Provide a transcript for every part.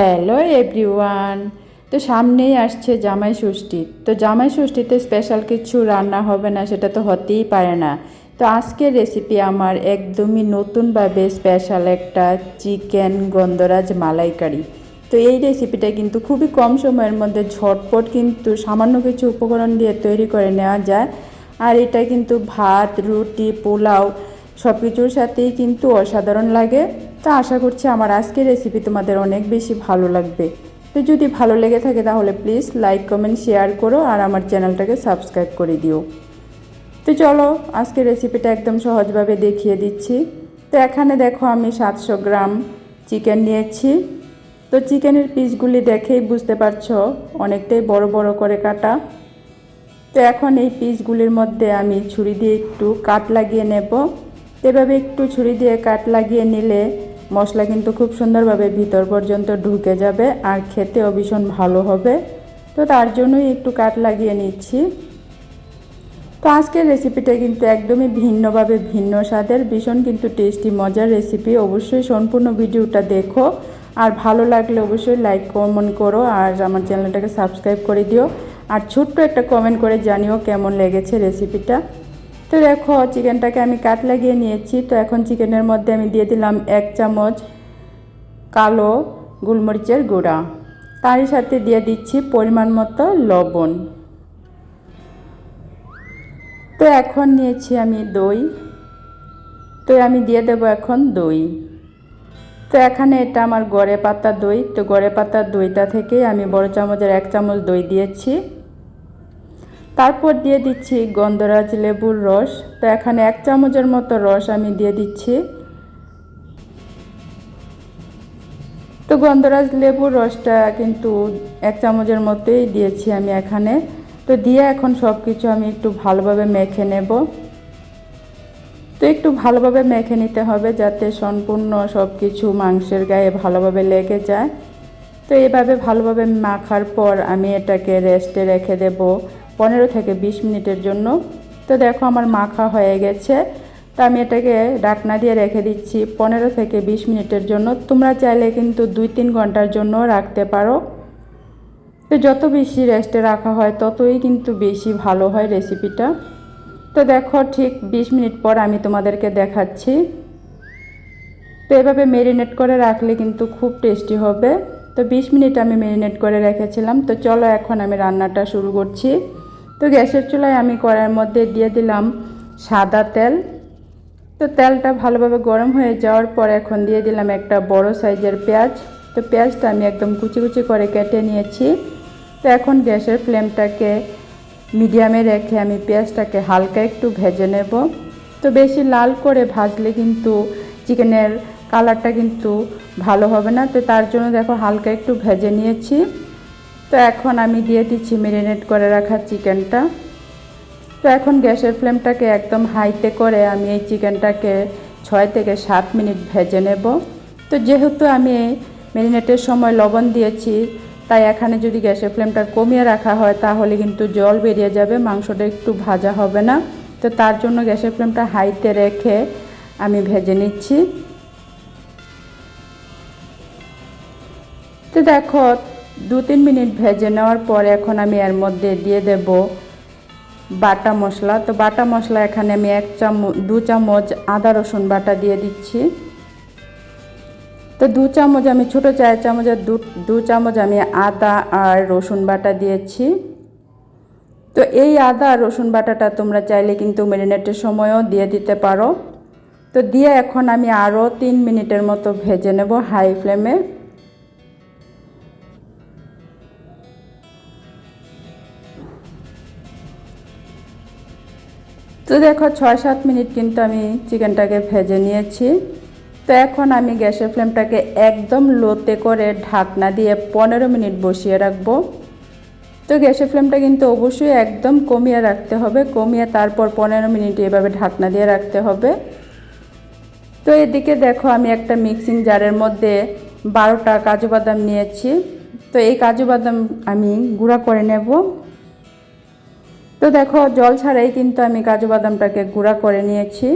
Hello everyone তো সামনেই আসছে জামাই ষষ্ঠী। তো জামাই ষষ্ঠীতে স্পেশাল কিছু রান্না হবে না, সেটা তো হতেই পারে না। তো আজকের রেসিপি আমার একদমই নতুনভাবে স্পেশাল একটা চিকেন গন্ধরাজ মালাইকারি। তো এই রেসিপিটা কিন্তু খুবই কম সময়ের মধ্যে ঝটপট কিন্তু সামান্য কিছু উপকরণ দিয়ে তৈরি করে নেওয়া যায়। আর এটা কিন্তু ভাত, রুটি, পোলাও সব কিছুর সাথেই কিন্তু অসাধারণ লাগে। তো আশা করছি আমার আজকের রেসিপি তোমাদের অনেক বেশি ভালো লাগবে। তো যদি ভালো লেগে থাকে তাহলে প্লিজ লাইক কমেন্ট শেয়ার করো আর আমার চ্যানেলটাকে সাবস্ক্রাইব করে দিও। তো চলো, আজকের রেসিপিটা একদম সহজভাবে দেখিয়ে দিচ্ছি। তো এখানে দেখো আমি সাতশো গ্রাম চিকেন নিয়েছি। তো চিকেনের পিসগুলি দেখেই বুঝতে পারছ, অনেকটাই বড় বড় করে কাটা। তো এখন এই পিসগুলির মধ্যে আমি ছুরি দিয়ে একটু কাট লাগিয়ে নেব। এভাবে একটু ছুরি দিয়ে কাট লাগিয়ে নিলে মশলা কিন্তু খুব সুন্দরভাবে ভিতর পর্যন্ত ঢুকে যাবে আর খেতেও ভীষণ ভালো হবে। তো তার জন্যই একটু কাট লাগিয়ে নিচ্ছি। তো আজকের রেসিপিটা কিন্তু একদমই ভিন্নভাবে ভিন্ন স্বাদের, ভীষণ কিন্তু টেস্টি মজার রেসিপি অবশ্যই সম্পূর্ণ ভিডিওটা দেখো। আর ভালো লাগলে অবশ্যই লাইক কমেন্ট করো আর আমার চ্যানেলটাকে সাবস্ক্রাইব করে দিও। আর ছোট্ট একটা কমেন্ট করে জানিও কেমন লেগেছে রেসিপিটা তো দেখো চিকেনটাকে আমি কাট লাগিয়ে নিয়েছি। তো এখন চিকেনের মধ্যে আমি দিয়ে দিলাম এক চামচ কালো গোলমরিচের গুঁড়া। তারই সাথে দিয়ে দিচ্ছি পরিমাণ মতো লবণ। তো এখন নিয়েছি আমি দই। তো আমি দিয়ে দেবো এখন দই। তো এখানে এটা আমার গড়ে পাতা দই। তো গড়ে পাতার দইটা থেকে আমি বড় চামচের এক চামচ দই দিয়েছি। তারপর দিয়ে দিচ্ছি গন্ধরাজ লেবুর রস। তো এখানে এক চামচের মতো রস আমি দিয়ে দিচ্ছি। তো গন্ধরাজ লেবুর রসটা কিন্তু এক চামচের মতোই দিয়েছি আমি এখানে। তো দিয়ে এখন সব কিছু আমি একটু ভালোভাবে মেখে নেব। তো একটু ভালোভাবে মেখে নিতে হবে যাতে সম্পূর্ণ সব কিছু মাংসের গায়ে ভালোভাবে লেগে যায়। তো এভাবে ভালোভাবে মাখার পর আমি এটাকে রেস্টে রেখে দেব। পনেরো থেকে বিশ মিনিটের জন্য। তো দেখো আমার মাখা হয়ে গেছে। তো আমি এটাকে ডাকনা দিয়ে রেখে দিচ্ছি পনেরো থেকে বিশ মিনিটের জন্য। তোমরা চাইলে কিন্তু দুই তিন ঘণ্টার জন্য রাখতে পারো। তো যত বেশি রেস্টে রাখা হয়, ততই কিন্তু বেশি ভালো হয় রেসিপিটা তো দেখো ঠিক বিশ মিনিট পর আমি তোমাদেরকে দেখাচ্ছি। তো এভাবে মেরিনেট করে রাখলে কিন্তু খুব টেস্টি হবে। তো বিশ মিনিট আমি মেরিনেট করে রেখেছিলাম। তো চলো এখন আমি রান্নাটা শুরু করছি। তো গ্যাসের চুলায় আমি কড়াইয়ের মধ্যে দিয়ে দিলাম সাদা তেল। তো তেলটা ভালোভাবে গরম হয়ে যাওয়ার পর এখন দিয়ে দিলাম একটা বড় সাইজের পেঁয়াজ। তো পেঁয়াজটা আমি একদম কুচি কুচি করে কেটে নিয়েছি। তো এখন গ্যাসের ফ্লেমটাকে মিডিয়ামে রেখে আমি পেঁয়াজটাকে হালকা একটু ভেজে নেব। তো বেশি লাল করে ভাজলে কিন্তু চিকেনের কালারটা কিন্তু ভালো হবে না। তো তার জন্য দেখো হালকা একটু ভেজে নিয়েছি। তো এখন আমি দিয়ে দিচ্ছি মেরিনেট করে রাখা চিকেনটা তো এখন গ্যাসের ফ্লেমটাকে একদম হাইতে করে আমি এই চিকেনটাকে ছয় থেকে সাত মিনিট ভেজে নেব। তো যেহেতু আমি মেরিনেটের সময় লবণ দিয়েছি, তাই এখানে যদি গ্যাসের ফ্লেমটা কমিয়ে রাখা হয়, তাহলে কিন্তু জল বেরিয়ে যাবে, মাংসটা একটু ভাজা হবে না। তো তার জন্য গ্যাসের ফ্লেমটা হাইতে রেখে আমি ভেজে নিচ্ছি। তো দেখো দু তিন মিনিট ভেজে নেওয়ার পর এখন আমি এর মধ্যে দিয়ে দেব বাটা মশলা। তো বাটা মশলা এখানে আমি এক চামচ, দু চামচ আদা রসুন বাটা দিয়ে দিচ্ছি। তো দু চামচ আমি, ছোটো চার চামচের দু দু চামচ আমি আদা আর রসুন বাটা দিয়েছি। তো এই আদা আর রসুন বাটাটা তোমরা চাইলে কিন্তু মেরিনেটের সময়ও দিয়ে দিতে পারো। তো দিয়ে এখন আমি আরও তিন মিনিটের মতো ভেজে নেব হাই ফ্লেমে। তো দেখো ছয় সাত মিনিট কিন্তু আমি চিকেনটাকে ভেজে নিয়েছি। তো এখন আমি গ্যাসের ফ্লেমটাকে একদম লোতে করে ঢাকনা দিয়ে পনেরো মিনিট বসিয়ে রাখব। তো গ্যাসের ফ্লেমটা কিন্তু অবশ্যই একদম কমিয়ে রাখতে হবে। কমিয়ে তারপর পনেরো মিনিট এভাবে ঢাকনা দিয়ে রাখতে হবে। তো এদিকে দেখো আমি একটা মিক্সিং জারের মধ্যে বারোটা কাজু বাদাম নিয়েছি। তো এই কাজু বাদাম আমি গুঁড়া করে নেব। তো দেখো, জল ছাড়াই কিন্তু আমি কাজু বাদামটাকে গুঁড়া করে নিয়েছি।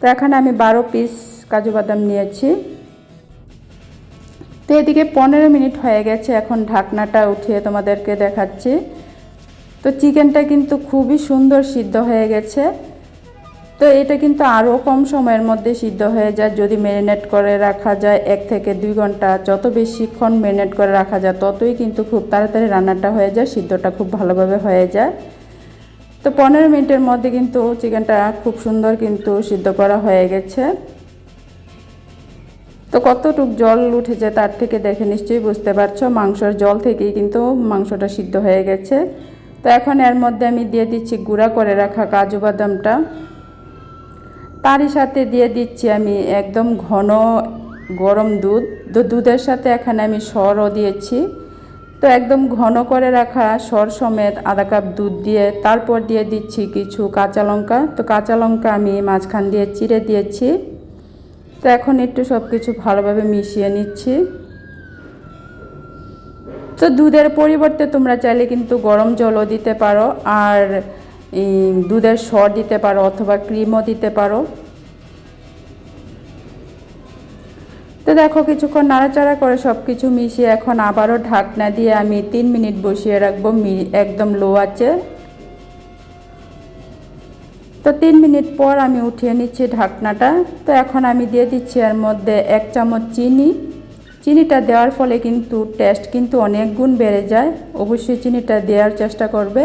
তো এখানে আমি বারো পিস কাজু বাদাম নিয়েছি। তো এদিকে পনেরো মিনিট হয়ে গেছে, এখন ঢাকনাটা উঠিয়ে তোমাদেরকে দেখাচ্ছি। তো চিকেনটা কিন্তু খুবই সুন্দর সিদ্ধ হয়ে গেছে। তো এটা কিন্তু আরও কম সময়ের মধ্যে সিদ্ধ হয়ে যায়। যদি ম্যারিনেট করে রাখা যায়, এক থেকে দুই ঘণ্টা, যত বেশিক্ষণ ম্যারিনেট করে রাখা যায়, ততই কিন্তু খুব তাড়াতাড়ি রান্নাটা হয়ে যায়, সিদ্ধটা খুব ভালোভাবে হয়ে যায়। তো পনেরো মিনিটের মধ্যে কিন্তু চিকেনটা খুব সুন্দর কিন্তু সিদ্ধ করা হয়ে গেছে। তো কতটুক জল উঠেছে তার থেকে দেখে নিশ্চয়ই বুঝতে পারছ, মাংসর জল থেকেই কিন্তু মাংসটা সিদ্ধ হয়ে গেছে। তো এখন এর মধ্যে আমি দিয়ে দিচ্ছি গুঁড়া করে রাখা কাজু বাদামটা। তারই সাথে দিয়ে দিচ্ছি আমি একদম ঘন গরম দুধ। তো দুধের সাথে এখানে আমি সরও দিয়েছি। তো একদম ঘন করে রাখা সর সমেত আধা কাপ দুধ দিয়ে তারপর দিয়ে দিচ্ছি কিছু কাঁচা লঙ্কা। তো কাঁচা লঙ্কা আমি মাঝখান দিয়ে চিড়ে দিয়েছি। তো এখন একটু সব কিছু ভালোভাবে মিশিয়ে নিচ্ছি। তো দুধের পরিবর্তে তোমরা চাইলে কিন্তু গরম জলও দিতে পারো আর দুধের সর দিতে পারো অথবা ক্রিমও দিতে পারো। তো দেখো, কিছুক্ষণ নাড়াচাড়া করে সব কিছু মিশিয়ে এখন আবারও ঢাকনা দিয়ে আমি তিন মিনিট বসিয়ে রাখব একদম লো আছে তো তিন মিনিট পর আমি উঠিয়ে নিচ্ছি ঢাকনাটা। তো এখন আমি দিয়ে দিচ্ছি এর মধ্যে এক চামচ চিনি। চিনিটা দেওয়ার ফলে কিন্তু টেস্ট কিন্তু অনেক গুণ বেড়ে যায়। অবশ্যই চিনিটা দেওয়ার চেষ্টা করবে।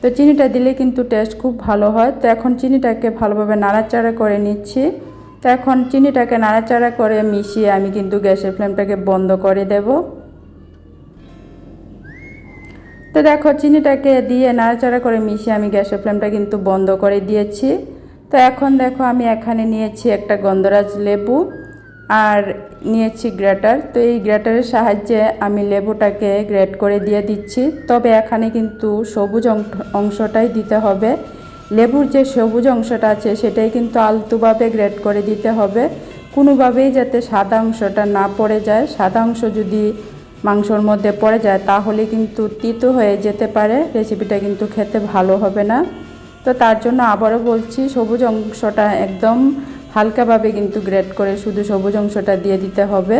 তো চিনিটা দিলে কিন্তু টেস্ট খুব ভালো হয়। তো এখন চিনিটাকে ভালোভাবে নাড়াচাড়া করে নিচ্ছি। তো এখন চিনিটাকে নাড়াচাড়া করে মিশিয়ে আমি কিন্তু গ্যাসের ফ্লেমটাকে বন্ধ করে দেব। তো দেখো চিনিটাকে দিয়ে নাড়াচাড়া করে মিশিয়ে আমি গ্যাসের ফ্লেমটা কিন্তু বন্ধ করে দিয়েছি। তো এখন দেখো আমি এখানে নিয়েছি একটা গন্ধরাজ লেবু আর নিয়েছি গ্রেটার। তো এই গ্রেটারের সাহায্যে আমি লেবুটাকে গ্রেট করে দিয়ে দিচ্ছি। তবে এখানে কিন্তু সবুজ অংশটাই দিতে হবে। লেবুর যে সবুজ অংশটা আছে সেটাই কিন্তু আলতুভাবে গ্রেট করে দিতে হবে। কোনোভাবেই যাতে সাদা অংশটা না পড়ে যায়। সাদা অংশ যদি মাংসর মধ্যে পড়ে যায়, তাহলে কিন্তু তিতো হয়ে যেতে পারে। রেসিপিটা কিন্তু খেতে ভালো হবে না। তো তার জন্য আবারও বলছি, সবুজ অংশটা একদম হালকাভাবে কিন্তু গ্রেট করে শুধু সবুজ অংশটা দিয়ে দিতে হবে।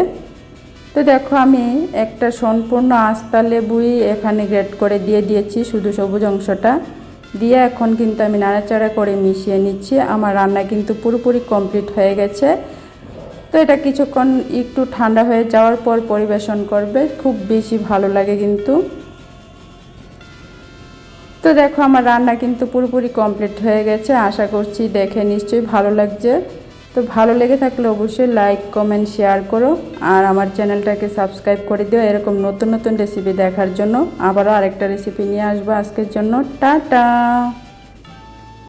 তো দেখো আমি একটা সম্পূর্ণ আস্তা লেবুই এখানে গ্রেট করে দিয়ে দিয়েছি শুধু সবুজ অংশটা। দিয়ে এখন কিন্তু আমি নাড়াচাড়া করে মিশিয়ে নিচ্ছি। আমার রান্না কিন্তু পুরোপুরি কমপ্লিট হয়ে গেছে। তো এটা কিছুক্ষণ একটু ঠান্ডা হয়ে যাওয়ার পর পরিবেশন করবে। খুব বেশি ভালো লাগে কিন্তু। তো দেখো, আমার রান্না কিন্তু পুরোপুরি কমপ্লিট হয়ে গেছে। আশা করছি দেখে নিশ্চয়ই ভালো লাগছে। তো ভালো লেগে থাকলে অবশ্যই লাইক কমেন্ট শেয়ার করো। আর আমার চ্যানেলটাকে সাবস্ক্রাইব করে দিও এরকম নতুন নতুন রেসিপি দেখার জন্য। আবারও আরেকটা রেসিপি নিয়ে আসব আজকের জন্য। টাটা!